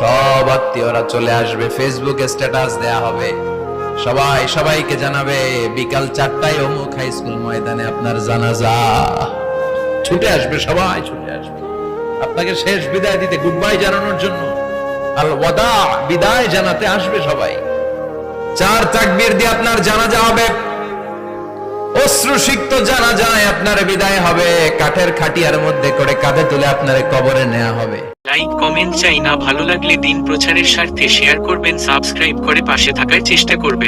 সব আত্মীয়রা চলে আসবে ফেসবুকে স্ট্যাটাস দেয়া হবে। সবাই সবাইকে জানাবে, বিকাল চারটায় অমুক হাই স্কুল ময়দানে আপনার জানাজা। ছুটে আসবে, সবাই ছুটে আসবে। আপনাকে শেষ বিদায় দিতে গুড বাই জানানোর জন্য। আল ওয়াদা বিদায় জানাতে আসবে সবাই। চার তাকবীর দিয়ে আপনার জানাজা হবে। অশ্রুসিক্ত জানা যায় আপনার বিদায় হবে, কাঠের খাটিয়ার মধ্যে করে কাঁধে তুলে আপনার কবরে নেওয়া হবে। লাইক কমেন্ট চাই না। ভালো লাগলে দিন প্রচারের স্বার্থে শেয়ার করবেন সাবস্ক্রাইব করে পাশে থাকার চেষ্টা করবেন।